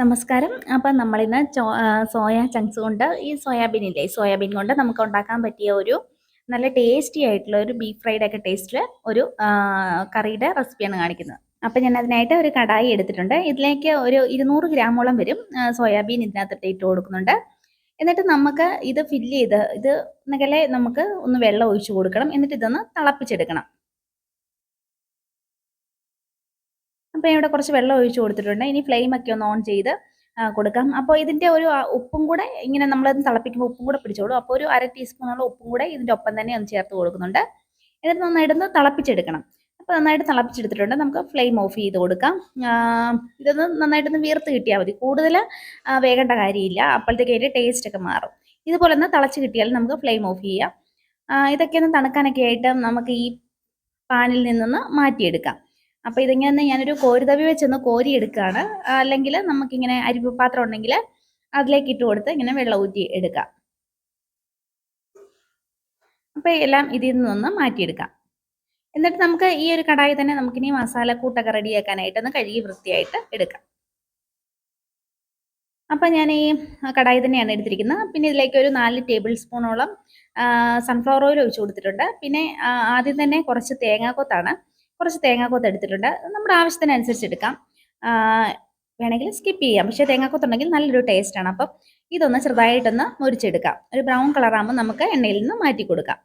നമസ്കാരം. അപ്പം നമ്മളിന്ന് ചോ സോയ ചങ്ക്സ് കൊണ്ട് ഈ സോയാബീൻ ഇല്ലേ സോയാബീൻ കൊണ്ട് നമുക്ക് ഉണ്ടാക്കാൻ പറ്റിയ ഒരു നല്ല ടേസ്റ്റി ആയിട്ടുള്ള ഒരു ബീഫ് ഫ്രൈഡ് ഒക്കെ ടേസ്റ്റിൽ ഒരു കറിയുടെ റെസിപ്പിയാണ് കാണിക്കുന്നത്. അപ്പം ഞാൻ അതിനായിട്ട് ഒരു കടായി എടുത്തിട്ടുണ്ട്. ഇതിലേക്ക് ഒരു ഇരുന്നൂറ് ഗ്രാമോളം വരും സോയാബീൻ ഇതിനകത്തിട്ട് ഇട്ട് കൊടുക്കുന്നുണ്ട്. എന്നിട്ട് നമുക്ക് ഇത് ഫില്ല് ചെയ്ത് ഇത് നകലെ നമുക്ക് ഒന്ന് വെള്ളം ഒഴിച്ചു കൊടുക്കണം. എന്നിട്ട് ഇതൊന്ന് തിളപ്പിച്ചെടുക്കണം. അപ്പോൾ ഇവിടെ കുറച്ച് വെള്ളം ഒഴിച്ച് കൊടുത്തിട്ടുണ്ട്. ഇനി ഫ്ലെയിം ഒക്കെ ഒന്ന് ഓൺ ചെയ്ത് കൊടുക്കാം. അപ്പോൾ ഇതിന്റെ ഒരു ഉപ്പും കൂടെ ഇങ്ങനെ നമ്മളത് തിളപ്പിക്കുമ്പോൾ ഉപ്പും കൂടെ പിടിച്ചോളൂ. അപ്പോൾ ഒരു അര ടീസ്പൂണോളം ഉപ്പും കൂടെ ഇതിന്റെ ഒപ്പം തന്നെ ഒന്ന് ചേർത്ത് കൊടുക്കുന്നുണ്ട്. എന്നിട്ട് നന്നായിട്ടൊന്ന് തിളപ്പിച്ചെടുക്കണം. അപ്പോൾ നന്നായിട്ട് തിളപ്പിച്ചെടുത്തിട്ടുണ്ട്. നമുക്ക് ഫ്ലെയിം ഓഫ് ചെയ്ത് കൊടുക്കാം. ഇതൊന്ന് നന്നായിട്ടൊന്ന് വീർത്ത് കിട്ടിയാൽ മതി. കൂടുതൽ വേകേണ്ട കാര്യമില്ല. അപ്പോഴത്തേക്ക് അതിന്റെ ടേസ്റ്റ് ഒക്കെ മാറും. ഇതുപോലെ ഒന്ന് തിളച്ച് കിട്ടിയാൽ നമുക്ക് ഫ്ലെയിം ഓഫ് ചെയ്യാം. ഇതൊക്കെ ഒന്ന് തണുക്കാനൊക്കെ ആയിട്ട് നമുക്ക് ഈ പാനിൽ നിന്നൊന്ന് മാറ്റിയെടുക്കാം. അപ്പോൾ ഇതിങ്ങനെ ഞാനൊരു കോരിതവി വെച്ചൊന്ന് കോരി എടുക്കുകയാണ് അല്ലെങ്കിൽ നമുക്കിങ്ങനെ അരിപ്പ് പാത്രം ഉണ്ടെങ്കിൽ അതിലേക്ക് ഇട്ട് കൊടുത്ത് ഇങ്ങനെ വെള്ളം ഊറ്റി എടുക്കാം. അപ്പോൾ എല്ലാം ഇതിൽ നിന്നൊന്ന് മാറ്റിയെടുക്കാം. എന്നിട്ട് നമുക്ക് ഈ ഒരു കടായി തന്നെ നമുക്കിനി മസാലക്കൂട്ടൊക്കെ റെഡിയാക്കാനായിട്ട് ഒന്ന് കഴുകി വൃത്തിയായിട്ട് എടുക്കാം. അപ്പം ഞാൻ ഈ കടായി തന്നെയാണ് എടുത്തിരിക്കുന്നത്. പിന്നെ ഇതിലേക്ക് ഒരു നാല് ടേബിൾ സ്പൂണോളം സൺഫ്ലവർ ഓയിൽ ഒഴിച്ചു കൊടുത്തിട്ടുണ്ട്. പിന്നെ ആദ്യം തന്നെ കുറച്ച് തേങ്ങാക്കൊത്താണ്. കുറച്ച് തേങ്ങാക്കൊത്ത് എടുത്തിട്ടുണ്ട്. നമ്മുടെ ആവശ്യത്തിനനുസരിച്ച് എടുക്കാം. വേണമെങ്കിൽ സ്കിപ്പ് ചെയ്യാം. പക്ഷേ തേങ്ങാക്കൊത്തുണ്ടെങ്കിൽ നല്ലൊരു ടേസ്റ്റാണ് അപ്പം ഇതൊന്ന് ചെറുതായിട്ടൊന്ന് മുരിച്ചെടുക്കാം. ഒരു ബ്രൗൺ കളറാകുമ്പോൾ നമുക്ക് എണ്ണയിൽ നിന്ന് മാറ്റി കൊടുക്കാം.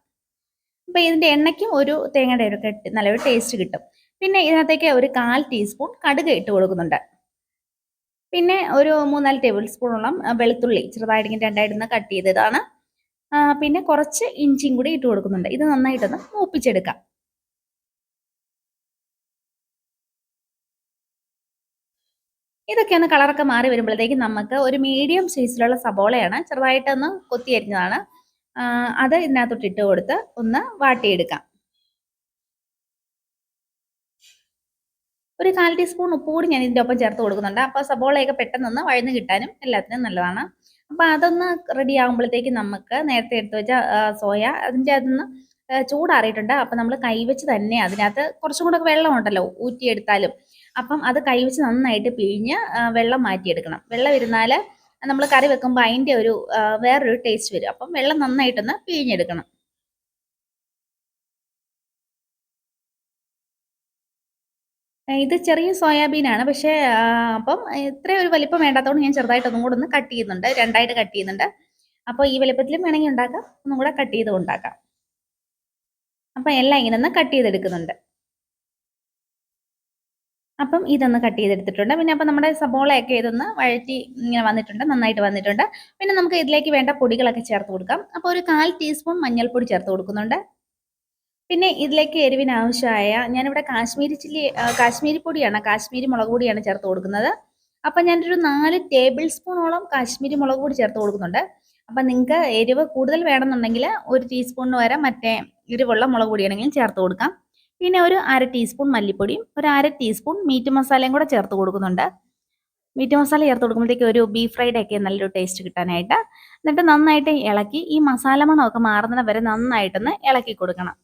അപ്പോൾ ഇതിന്റെ എണ്ണയ്ക്കും ഒരു തേങ്ങയുടെ ഒരു നല്ലൊരു ടേസ്റ്റ് കിട്ടും. പിന്നെ ഇതിനകത്തേക്ക് ഒരു കാൽ ടീസ്പൂൺ കടുക് ഇട്ട് കൊടുക്കുന്നുണ്ട്. പിന്നെ ഒരു മൂന്നാൽ ടേബിൾ സ്പൂണോളം വെളുത്തുള്ളി ചെറുതായിട്ട് ഇങ്ങനെ രണ്ടായിട്ടൊന്ന് കട്ട് ചെയ്തതാണ് പിന്നെ കുറച്ച് ഇഞ്ചിയും കൂടി ഇട്ട് കൊടുക്കുന്നുണ്ട്. ഇത് നന്നായിട്ടൊന്ന് മൂപ്പിച്ചെടുക്കാം. ഇതൊക്കെ കളറൊക്കെ മാറി വരുമ്പോഴത്തേക്കും നമുക്ക് ഒരു മീഡിയം സൈസിലുള്ള സബോളയാണ് ചെറുതായിട്ടൊന്ന് കൊത്തി അരിഞ്ഞതാണ്. അത് ഇതിനകത്തോട്ട് ഇട്ട് കൊടുത്ത് ഒന്ന് വാട്ടിയെടുക്കാം. ഒരു കാൽ ടീസ്പൂൺ ഉപ്പ് കൂടി ഞാൻ ഇതിന്റെ ഒപ്പം ചേർത്ത് കൊടുക്കുന്നുണ്ട്. അപ്പോൾ സബോളയൊക്കെ പെട്ടെന്നൊന്ന് വഴന്ന് കിട്ടാനും എല്ലാത്തിനും നല്ലതാണ്. അപ്പോൾ അതൊന്ന് റെഡി ആകുമ്പോഴത്തേക്ക് നമുക്ക് നേരത്തെ എടുത്തു വെച്ച സോയ അതിന്റെ അതൊന്ന് ചൂടാറിയിട്ടുണ്ട്. അപ്പം നമ്മൾ കൈവച്ച് തന്നെ അതിനകത്ത് കുറച്ചും കൂടെ വെള്ളം ഉണ്ടല്ലോ ഊറ്റിയെടുത്താലും. അപ്പം അത് കൈവച്ച് നന്നായിട്ട് പിഴിഞ്ഞ് വെള്ളം മാറ്റിയെടുക്കണം. വെള്ളം ഇരുന്നാൽ നമ്മൾ കറി വെക്കുമ്പോൾ അതിന്റെ ഒരു വേറൊരു ടേസ്റ്റ് വരും. അപ്പം വെള്ളം നന്നായിട്ടൊന്ന് പിഴിഞ്ഞെടുക്കണം. ഇത് ചെറിയ സോയാബീനാണ്. പക്ഷേ അപ്പം ഇത്രയും ഒരു വലിപ്പം വേണ്ടാത്തതുകൊണ്ട് ഞാൻ ചെറുതായിട്ട് ഒന്നും കൂടെ ഒന്ന് കട്ട് ചെയ്യുന്നുണ്ട്. രണ്ടായിട്ട് കട്ട് ചെയ്യുന്നുണ്ട്. അപ്പോൾ ഈ വലിപ്പത്തിലും വേണമെങ്കിൽ ഉണ്ടാക്കാം. ഒന്നും കൂടെ കട്ട് ചെയ്ത് ഉണ്ടാക്കാം അപ്പം എല്ലാം ഇങ്ങനെ ഒന്ന് കട്ട് ചെയ്തെടുക്കുന്നുണ്ട്. അപ്പം ഇതൊന്ന് കട്ട് ചെയ്തെടുത്തിട്ടുണ്ട്. പിന്നെ അപ്പം നമ്മുടെ സബോളയൊക്കെ ഇതൊന്ന് വഴറ്റി ഇങ്ങനെ വന്നിട്ടുണ്ട് നന്നായിട്ട് വന്നിട്ടുണ്ട്. പിന്നെ നമുക്ക് ഇതിലേക്ക് വേണ്ട പൊടികളൊക്കെ ചേർത്ത് കൊടുക്കാം. അപ്പോൾ ഒരു കാൽ ടീസ്പൂൺ മഞ്ഞൾപ്പൊടി ചേർത്ത് കൊടുക്കുന്നുണ്ട്. പിന്നെ ഇതിലേക്ക് എരിവിന് ആവശ്യമായ ഞാനിവിടെ കാശ്മീരി ചില്ലി കാശ്മീരി പൊടിയാണ് കാശ്മീരി മുളക് പൊടിയാണ് ചേർത്ത് കൊടുക്കുന്നത്. അപ്പം ഞാനൊരു നാല് ടേബിൾ സ്പൂണോളം കാശ്മീരി മുളക് പൊടി ചേർത്ത് കൊടുക്കുന്നുണ്ട്. അപ്പം നിങ്ങൾക്ക് എരിവ് കൂടുതൽ വേണമെന്നുണ്ടെങ്കിൽ ഒരു ടീസ്പൂണിന് വരെ മറ്റേ എരിവുള്ള മുളക് പൊടിയാണെങ്കിലും ചേർത്ത് കൊടുക്കാം. പിന്നെ ഒരു അര ടീസ്പൂൺ മല്ലിപ്പൊടിയും ഒരു അര ടീസ്പൂൺ മീറ്റ് മസാലയും കൂടെ ചേർത്ത് കൊടുക്കുന്നുണ്ട്. മീറ്റ് മസാല ചേർത്ത് കൊടുക്കുമ്പോഴത്തേക്ക് ഒരു ബീഫ് ഫ്രൈഡ് ഒക്കെ നല്ലൊരു ടേസ്റ്റ് കിട്ടാനായിട്ട്. എന്നിട്ട് നന്നായിട്ട് ഇളക്കി ഈ മസാല മണമൊക്കെ മാറുന്നത് വരെ നന്നായിട്ടൊന്ന് ഇളക്കി കൊടുക്കണം.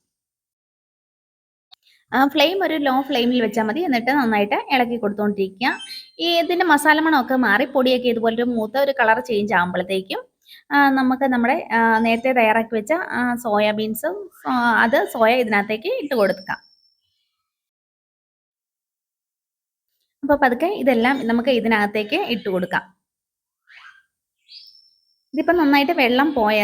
ഫ്ലെയിം ഒരു ലോ ഫ്ലെയിമിൽ വെച്ചാൽ മതി. എന്നിട്ട് നന്നായിട്ട് ഇളക്കി കൊടുത്തുകൊണ്ടിരിക്കുക ഈ ഇതിന്റെ മസാല മണമൊക്കെ മാറി പൊടിയൊക്കെ ഇതുപോലൊരു മൂത്ത ഒരു കളർ ചേഞ്ച് ആകുമ്പോഴത്തേക്കും നമുക്ക് നമ്മുടെ നേരത്തെ തയ്യാറാക്കി വെച്ച സോയാബീൻസും അത് സോയ ഇതിനകത്തേക്ക് ഇട്ട് കൊടുക്കാം. അപ്പോൾ പതുക്കെ ഇതെല്ലാം നമുക്ക് ഇതിനകത്തേക്ക് ഇട്ട് കൊടുക്കാം. ഇതിപ്പോൾ നന്നായിട്ട് വെള്ളം പോയ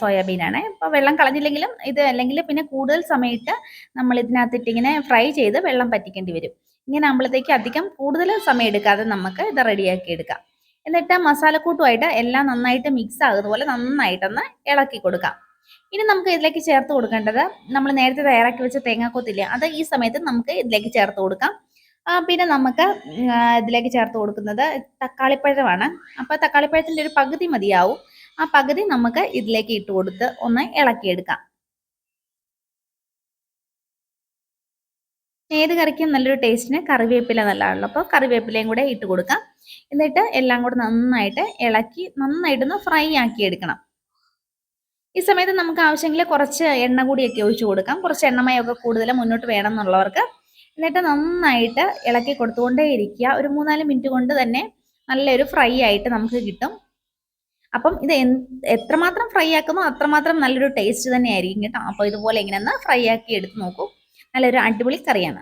സോയാബീനാണ്. ഇപ്പൊ വെള്ളം കളഞ്ഞില്ലെങ്കിലും ഇത് അല്ലെങ്കിൽ പിന്നെ കൂടുതൽ സമയത്ത് നമ്മൾ ഇതിനകത്തിട്ട് ഇങ്ങനെ ഫ്രൈ ചെയ്ത് വെള്ളം പറ്റിക്കേണ്ടി വരും. ഇങ്ങനെ ആകുമ്പോഴത്തേക്ക് അധികം കൂടുതൽ സമയം എടുക്കാതെ നമുക്ക് ഇത് റെഡിയാക്കി എടുക്കാം. എന്നിട്ട് മസാലക്കൂട്ടുമായിട്ട് എല്ലാം നന്നായിട്ട് മിക്സ് ആകുന്ന പോലെ നന്നായിട്ടൊന്ന് ഇളക്കി കൊടുക്കാം. ഇനി നമുക്ക് ഇതിലേക്ക് ചേർത്ത് കൊടുക്കേണ്ടത് നമ്മൾ നേരത്തെ തയ്യാറാക്കി വെച്ച തേങ്ങാക്കൊത്തില്ലേ അത് ഈ സമയത്ത് നമുക്ക് ഇതിലേക്ക് ചേർത്ത് കൊടുക്കാം. പിന്നെ നമുക്ക് ഇതിലേക്ക് ചേർത്ത് കൊടുക്കുന്നത് തക്കാളിപ്പഴമാണ്. അപ്പോൾ തക്കാളിപ്പഴത്തിന്റെ ഒരു പകുതി മതിയാവും. ആ പകുതി നമുക്ക് ഇതിലേക്ക് ഇട്ട് കൊടുത്ത് ഒന്ന് ഇളക്കിയെടുക്കാം. ഏത് കറിക്കും നല്ലൊരു ടേസ്റ്റിന് കറിവേപ്പില നല്ലതാണല്ലോ. അപ്പോൾ കറിവേപ്പിലയും കൂടെ ഇട്ട് കൊടുക്കാം. എന്നിട്ട് എല്ലാം കൂടെ നന്നായിട്ട് ഇളക്കി നന്നായിട്ടൊന്ന് ഫ്രൈ ആക്കി എടുക്കണം. ഈ സമയത്ത് നമുക്ക് ആവശ്യമെങ്കിൽ കുറച്ച് എണ്ണ കൂടിയൊക്കെ ഒഴിച്ചു കൊടുക്കാം. കുറച്ച് എണ്ണമയൊക്കെ കൂടുതൽ മുന്നോട്ട് വേണം എന്നുള്ളവർക്ക് എന്നിട്ട് നന്നായിട്ട് ഇളക്കി കൊടുത്തുകൊണ്ടേ ഇരിക്കുക ഒരു മൂന്നാൽ മിനിറ്റ് കൊണ്ട് തന്നെ നല്ലൊരു ഫ്രൈ ആയിട്ട് നമുക്ക് കിട്ടും. അപ്പം ഇത് എത്രമാത്രം ഫ്രൈ ആക്കുമോ അത്രമാത്രം നല്ലൊരു ടേസ്റ്റ് തന്നെ ആയിരിക്കും കേട്ടോ. അപ്പോൾ ഇതുപോലെ ഇങ്ങനെ ഒന്ന് ഫ്രൈ ആക്കി എടുത്ത് നോക്കൂ. നല്ലൊരു അടിപൊളി കറിയാണ്.